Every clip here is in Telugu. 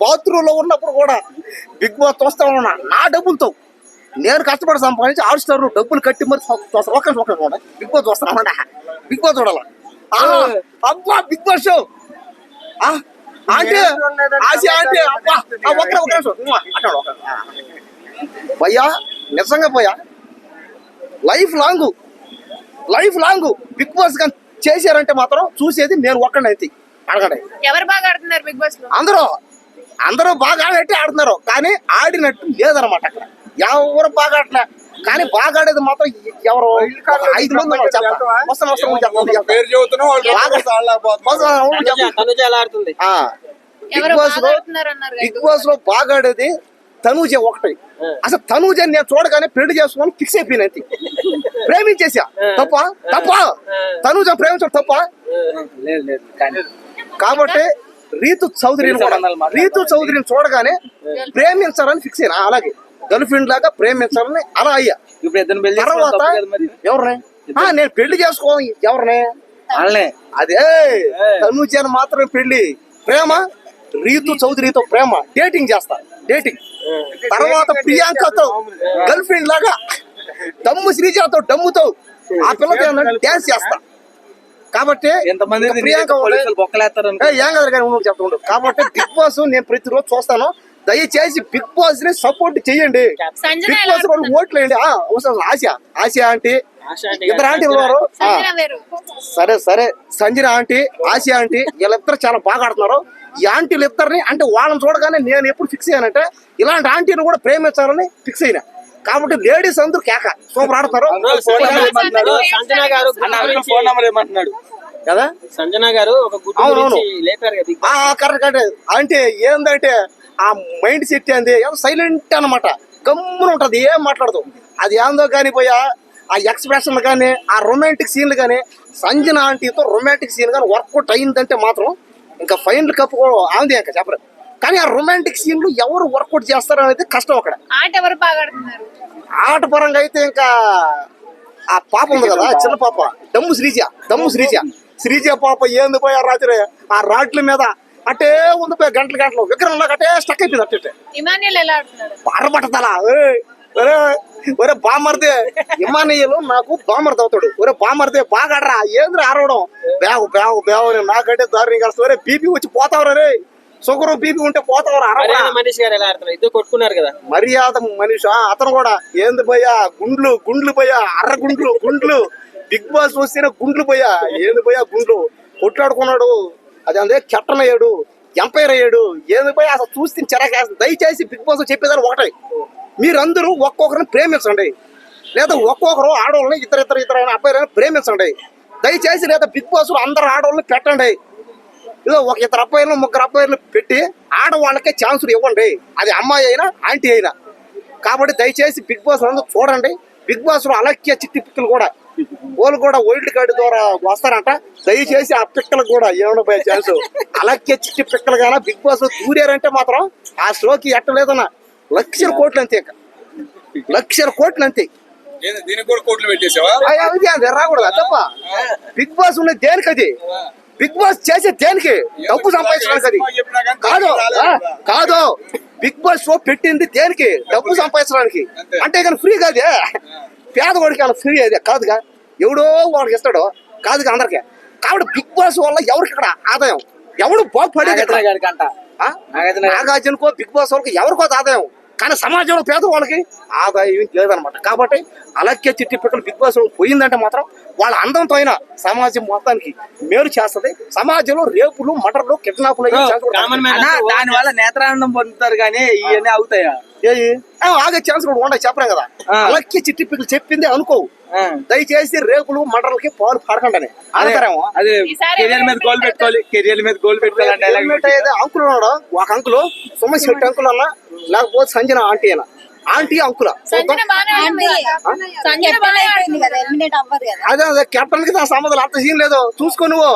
బాత్రూంలో ఉన్నప్పుడు కూడా బిగ్ బాస్ చూస్తా ఉన్నా. నా డబ్బులతో. నేను కష్టపడి సంపాదించి ఆరు స్టార్ డబ్బులు కట్టి మరి చూస్తాను ఒక నిమిషం, ఒక నిమిషం ఉండండి. బిగ్ బాస్ చూస్తాను బిగ్ బాస్ చూడాల? అబ్బా బిగ్ బాస్ షో. ఆ, ఆంటీ ఆశ ఆంటీ అబ్బా ఆ, ఒక్క ఒక నిమిషం. ఉమ్మా, అట్లా ఒక నిమిషం. ఆ. భయ్యా నిజంగా భయ్యా life long life long Bigg Boss కానీ చేశారంటే మాత్రం చూసేది నేను ఒక్కడైతే అడగండి. ఎవరు బాగా ఆడుతున్నారు బిగ్ బాస్లో అందరూ అందరూ బాగా ఆడినట్టే ఆడుతున్నారు. కానీ ఆడినట్టు లేదనమాట అక్కడ. ఎవరు బాగా ఆడలే కానీ బాగా ఆడేది మాత్రం ఎవరు ఐదు మంది ఉన్నారు వస్తాను వస్తాను. పేరు బాగా- బాస్ బాగా లో బిగ్ బాస్లో బాగా ఆడేది తనూజ ఒకటి. అసలు తనూజ నేను చూడగానే పెళ్ళి చేసుకొని ఫిక్స్ అయిపోయిన ప్రేమించేసా. తప్ప? తప్ప? తనూజ ప్రేమించడం తప్ప? లేదు లేదు కానీ కాబట్టి రీతు చౌదరిని కూడా రీతు చౌదరిని చూడగానే ప్రేమించాలని ఫిక్స్ అయినా. అలాగే గర్ల్ ఫ్రెండ్ లాగా ప్రేమించాలని అలా అయ్యా. ఇప్పుడు ఇద్దరు పెళ్ళి చేసుకోవడం తర్వాత ఎవరిని? ఆ, నేను పెళ్ళి చేసుకో ఎవరిని? వాళ్ళనే. అదే తనుజని మాత్రమే పెళ్ళి. ప్రేమ రీతు చౌదరితో ప్రేమ. డేటింగ్ చేస్తా. డేటింగ్ తర్వాత ప్రియాంకతో గర్ల్ ఫ్రెండ్ లాగా. దమ్ము శ్రీజాతో డమ్ముతో ఆ పిల్లతో డాన్స్ చేస్తా. కాబట్టి ఎంతమంది ప్రియాంక ఏ, కాదు కానీ ఉండు. చెప్తుండు కాబట్టి బిగ్ బాస్ నేను ప్రతిరోజు చూస్తాను. దయచేసి బిగ్ బాస్ని సపోర్ట్ చేయండి. సంజన బిగ్ బాస్ వాళ్ళు ఓట్లు వేయండి. అవసరం ఆశ. ఆశ ఆంటీ. ఇద్దరు ఆంటీ ఉన్నారు. ఆ, సంజన వేరు. సరే సరే. సంజన ఆంటీ ఆశ ఆంటీ వీళ్ళిద్దరు చాలా బాగా ఆడుతున్నారు. ఈ ఆంటీలు ఇద్దరిని అంటే వాళ్ళని చూడగానే నేను ఎప్పుడు ఫిక్స్ అయ్యానంటే ఇలాంటి ఆంటీని కూడా ప్రేమించాలని ఫిక్స్ అయినా. కాబట్టి లేడీస్ అందరూ కేక. సూపర్ సంజన గారు ఫోన్ నెంబర్ ఏమంటున్నాడు? కదా? సంజన గారు ఒక కరెక్ట్ కరెక్ట్. అంటే ఏందంటే ఆ మైండ్ సెట్ ఏంది? సైలెంట్ అన్నమాట. గమ్మున ఉంటది ఏం మాట్లాడదు. అది ఏందో కానీ పోయా ఆ ఎక్స్ప్రెషన్ కానీ ఆ రొమాంటిక్ సీన్లు కానీ సంజన ఆంటీతో రొమాంటిక్ సీన్ కానీ వర్కౌట్ అయిందంటే మాత్రం ఇంకా ఫైనల్ కప్ ఆంది ఇంకా చెప్పరు కానీ ఆ రొమాంటిక్ సీన్లు ఎవరు వర్కౌట్ చేస్తారు అనేది కష్టం అక్కడ. ఆట ఎవరు బాగా ఆడుతున్నారు? ఆట పరంగా అయితే ఇంకా ఆ పాప ఉంది కదా చిన్న పాప. దమ్ము శ్రీజ దమ్ము శ్రీజ. శ్రీజ పాప ఏంది పోయి ఆ రాత్రి? ఆ రాడ్ల మీద అటే ఉంది పోయి గంటలు గంటలు. విగ్రహంలో అటే స్టక్ అయిపోయింది అట్టే ఇమాన్యుల్ ఎలా ఒరే ఒరే బామర్దే. ఇమానయ్యలు నాకు బామర్ది అవుతాడు. ఒరే బామర్దే బాగా ఆడరా ఏంద్ర ఆడవడం బేగు బేగు అని నాకంటే దారుణంగా ఒరే బీపీ వచ్చి పోతావురా రే. షుగర్ బీపీ ఉంటే పోతావురా మనిషి గారు ఎలా ఆడుతున్నారు? ఇద్దరు కొట్టుకున్నారు కదా. మర్యాద మనిషి అతను కూడా ఏంది పోయా గుండ్లు గుండ్లు పోయా అర్ర గుండ్లు గుండ్లు. బిగ్ బాస్ వస్తేనే గుండ్లు పోయా ఏంది పోయా గుండ్లు? కొట్లాడుకున్నాడు అది అందే కెప్టెన్ అయ్యాడు ఎంపైర్ అయ్యాడు. ఏంది పోయి అసలు చూస్తే చెరకేస్తుంది. దయచేసి బిగ్ బాస్ చెప్పేదాన్ని ఒకటే. మీరందరూ ఒక్కొక్కరిని ప్రేమించండి. లేదా ఒక్కొక్కరు ఆడవాళ్ళని ఇద్దరు ఇద్దరు ఇద్దరు అబ్బాయిలను ప్రేమించండి. దయచేసి లేదా బిగ్ బాస్ అందరు ఆడవాళ్ళని పెట్టండి. ఏదో ఒక ఇద్దరు అబ్బాయిలు ముగ్గురు అబ్బాయిలు పెట్టి ఆడవాళ్ళకే ఛాన్సులు ఇవ్వండి. అది అమ్మాయి అయినా ఆంటీ అయినా. కాబట్టి దయచేసి బిగ్ బాస్ అందరూ చూడండి. బిగ్ బాస్లో అలక్య చిట్టి పిక్కలు కూడా. వాళ్ళు కూడా వైల్డ్ కార్డు ద్వారా వస్తారంట. దయచేసి ఆ పిక్కలకు కూడా ఏమైనా పోయే ఛాన్స్? అలక్య చిట్టి పిక్కలు కానీ బిగ్ బాస్ దూరారంటే మాత్రం ఆ షోకి ఎట్టలేదన్న. లక్షల కోట్లు అంతే. లక్షల కోట్లు అంతే. దీనికి కూడా కోట్లు పెట్టేసావా? రాకూడదు? తప్ప బిగ్ బాస్ ఉన్నది దేనికి అది బిగ్ బాస్ చేసే దేనికి? డబ్బు సంపాదించడానికి. అది కాదు. కాదు. బిగ్ బాస్ షో పెట్టింది దేనికి? డబ్బు సంపాదించడానికి. అంటే కానీ ఫ్రీ కాదే? పేదవాడికి అలా ఫ్రీ అదే. కాదుగా. ఎవడో వాడికి ఇస్తాడు? కాదుగా అందరికి. కాబట్టి బిగ్ బాస్ వల్ల ఎవరికి ఇక్కడ ఆదాయం? ఎవడు బాగుపడేది. నాగార్జునకో బిగ్ బాస్ వాళ్ళకి ఎవరికో ఆదాయం? కానీ సమాజంలో పేదవాళ్ళకి ఆదాయం ఏం లేదనమాట కాబట్టి అలాగే చిట్టి పిక్కలు బిగ్ బాస్ పోయిందంటే మాత్రం వాళ్ళ అందంతో అయినా సమాజం మొత్తానికి మేలు చేస్తది సమాజంలో రేపులు మటర్లు కిడ్నాపులు అయ్యే ఛాన్స్ కూడా కామన్ ఉంటుంది. మ్యాన్ అన్నా, దాని వల్ల నేత్రానందం పొందుతారు కానీ ఇవన్నీ అవుతాయా ఏయ్, ఆ, ఆగే ఛాన్స్ కూడా ఉండదు చెప్పరా కదా. అలాగే చిట్టి పిక్కలు చెప్పింది అనుకోవు. దయచేసి రేపులు మటర్లకి పాలు పడకండి ఆడతారేమో? అదే కెరియర్ మీద గోల్ పెట్టుకోవాలి కెరియర్ మీద గోల్ అంకుల్ ఉన్నాడు. ఒక అంకులు సుమ శెట్టి అంకుల్ అన్న లేకపోతే సంజన ఆంటీ అన్న. Aunty uncle. అదే అదే కెప్టెన్కి నా సంబంధాలు అంత సీన్ లేదు. చూసుకో నువ్వు.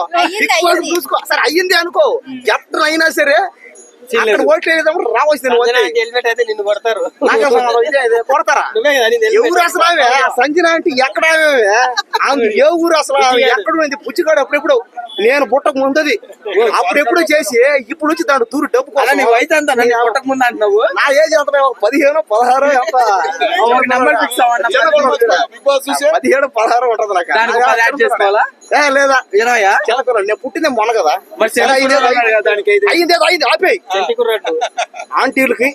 చూసుకో. సరే అయ్యింది అనుకో. కెప్టెన్ అయినా సరే అక్కడ. ఓట్లు వేసేటప్పుడు అంతే. హెల్మెట్ అయితే నిన్ను కొడతారు. కొడతారా? ఎవరు అసలు సంజన అంటే ఎక్కడ ఏ ఊరు అసలు ఎక్కడ పుచ్చిగాడు అప్పుడెప్పుడు నేను పుట్టక ముందది. అప్పుడు ఎప్పుడు చేసి ఇప్పుడు నుంచి దాని దూరు డబ్బు కోసం వయసు కొట్టక ముందు అంటున్నావు? నా ఏజ్ ఎంత? ఒక పదిహేను పదహారు ఎంత ఒక నెంబర్ ఫిక్స్ అవ్వండి బిగ్ బాస్ చూసే? పదిహేడు పదహారు ఉంటది నాకు. లేదా? చిలకలు నేను పుట్టిందే మొన్న కదా. అయిందే. అయిందే ఆపేయి. ఆంటీలకి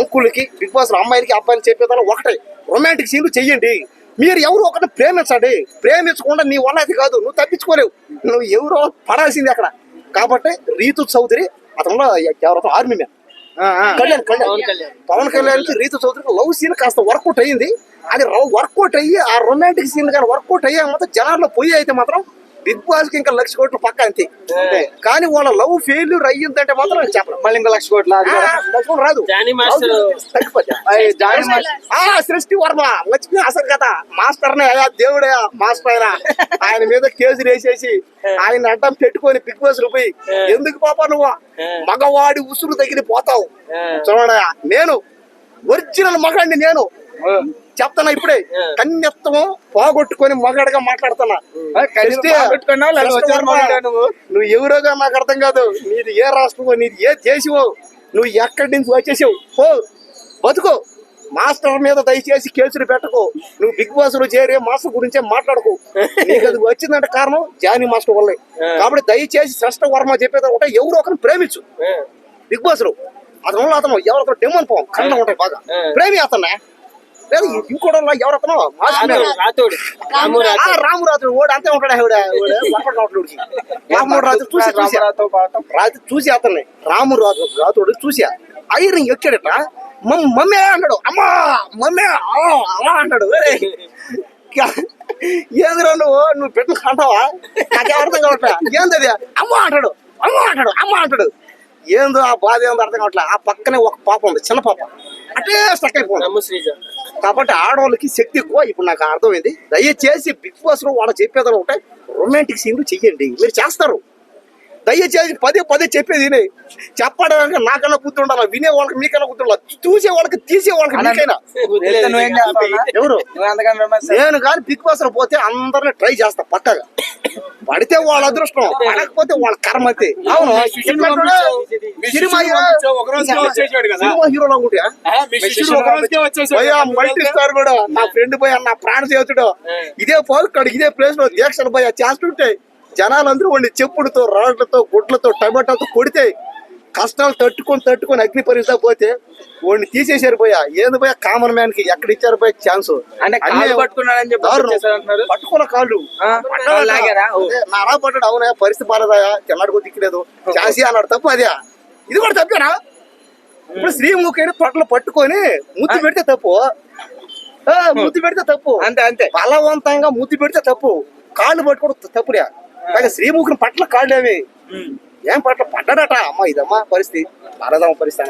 అంకులకి బిగ్ బాస్ అమ్మాయిలకి అబ్బాయిలు చెప్పేదాన్ని ఒకటే. రొమాంటిక్ సీన్లు చెయ్యండి. మీరు ఎవరు ఒకటి ప్రేమించండి. ప్రేమించకుండా నీ వల్ల అది కాదు. నువ్వు తప్పించుకోలేవు. నువ్వు ఎవరో పడాల్సింది అక్కడ. కాబట్టి రీతు చౌదరి అతను ఎవరో ఆర్మీ మ్యాన్ కళ్యాణ్ కళ్యాణ్. పవన్ కళ్యాణ్. కి రీతు చౌదరికి లవ్ సీన్ కాస్త వర్కౌట్ అయ్యింది. అది వర్కౌట్ అయ్యి ఆ రొమాంటిక్ సీన్ కానీ వర్కౌట్ అయ్యే మాత్రం జనాల్లో పోయి అయితే మాత్రం బిగ్ బాస్కి ఇంకా లక్ష కోట్లు పక్క అంతే. కానీ వాళ్ళ లవ్ ఫెయిల్యూర్ అయ్యిందంటే మాత్రం నేను చెప్పను. మళ్ళీ ఇంకో లక్ష కోట్ల రాదు జానీ మాస్టర్. తగ్గిపోతా. అయ్ జానీ మాస్టర్. ఆ సృష్టి వర్మ. మర్చిపోయి అసలు కదా మాస్టర్ అయ్యా దేవుడే మాస్టర్ ఆయన. ఆయన మీద కేసులు వేసేసి ఆయన అడ్డం పెట్టుకొని బిగ్ బాస్ పోయి ఎందుకు పాప నువ్వు? మగవాడి ఉసురు తగిలి పోతావు. చూడయా నేను ఒరిజినల్ మగాడిని నేను. చెప్తానా ఇప్పుడే. కన్యత్వం పోగొట్టుకొని మగాడిగా మాట్లాడుతున్నా. నువ్వు? ఎవరోగా నాకు అర్థం కాదు. నీది ఏ రాష్ట్రమో నీది ఏ దేశమో నువ్వు ఎక్కడి నుంచి వచ్చేసావు? పో బతుకో. మాస్టర్ మీద దయచేసి కేసులు పెట్టకు. నువ్వు బిగ్ బాస్లో చేరే మాస్టర్ గురించే మాట్లాడకు. నీకు అది వచ్చిందంటే కారణం జానీ మాస్టర్ వల్లే. కాబట్టి దయచేసి శ్రేష్ఠ వర్మ చెప్పేది ఒకటే ఎవరు ఒకరిని ప్రేమించు. బిగ్ బాస్లో. అతను అతను ఎవరితో డెమోన్ పోవం కళ్ళ ఉంటాయి బాగా. ప్రేమి అతనే లేదు ఇంకోటి ఎవరతను మాస్టర్ మీద. రాతోడు. రాము ఆ, రామురాజు ఓడి అంతే ఉంటాడు ఆవిడ. రాముడు రాజు చూసి రాజు చూసి. అతన్ని. రామురాజు రాతుడు చూసి. ఐరన్ ఎక్కాడట. మమ్ మమ్మీ అన్నాడు. అమ్మా మమ్మీ అలా అన్నాడు. ఏందిరా నువ్వు? నువ్వు పెట్టిన కంటావా నాకేం అర్థం కావట్లే. ఏంది అమ్మ అంటాడు. అమ్మ అంటాడు. అమ్మ అంటాడు. ఏందో ఆ బాధ ఏందో అర్థం కావట్లే. ఆ పక్కనే ఒక పాప ఉంది. చిన్న పాప. అటే స్టక్ కాబట్టి ఆడవాళ్ళకి శక్తి ఎక్కువ. ఇప్పుడు నాకు అర్థమైంది. దయచేసి బిగ్ బాస్లో వాళ్ళు చెప్పేది ఒకటే. రొమాంటిక్ సీన్లు చెయ్యండి. మీరు చేస్తారు. దయచేసి పదే పదే చెప్పేది వినే. చెప్పడానికి నాకన్నా బుద్ధి ఉండాలి? వినే వాళ్ళకి మీకన్నా బుద్ధి ఉండాలి? చూసే వాళ్ళకి తీసే వాళ్ళకి మీకైనా? ఎవరు? నేను కానీ బిగ్ బాస్లో పోతే అందరిని ట్రై చేస్తా పక్కగా. పడితే వాళ్ళ అదృష్టం పడకపోతే వాళ్ళ కర్మ అంతే. అవును సినిమా హీరో మల్టీ స్టార్ కూడా నా ఫ్రెండ్ పోయి నా ప్రాణ చేతుడు ఇదే పోయి ఇదే ప్లేస్లో దీక్షలు పోయి చేస్తుంటే జనాలందరూ వాడిని చెప్పుడుతో రాళ్ళతో గుడ్లతో టమాటాతో కొడితే కష్టాలు తట్టుకొని తట్టుకొని అగ్ని పరీక్ష పోతే వాడిని తీసేసారు పోయా ఏంది పోయా కామన్ మ్యాన్కి ఎక్కడ ఇచ్చారు పోయా ఛాన్స్. అంటే. పట్టుకున్న కాళ్ళు. ఆ, పడ్డాడట. లాగారా? ఓ. అదే, నా అలా పడ్డాడు. అవునా? పరిస్థితి బాలేదాయా? తిన్నాడు దిక్కులేదు ఛాన్సీ అన్నాడు తప్పు అదే. ఇది కూడా తప్పేనా? ఇప్పుడు శ్రీముఖిని పట్ల పట్టుకొని ముద్దు పెడితే తప్పు. ముద్దు పెడితే తప్పు. అంతే అంతే. బలవంతంగా ముద్దు పెడితే తప్పు. కాళ్ళు పట్టుకోవడం తప్పులే కానీ శ్రీముఖిని పట్ల కాళ్ళు అవి. ఏం పట్ల పడ్డాడట? అమ్మ ఇదమ్మా పరిస్థితి. బాలేదమ్మ పరిస్థితి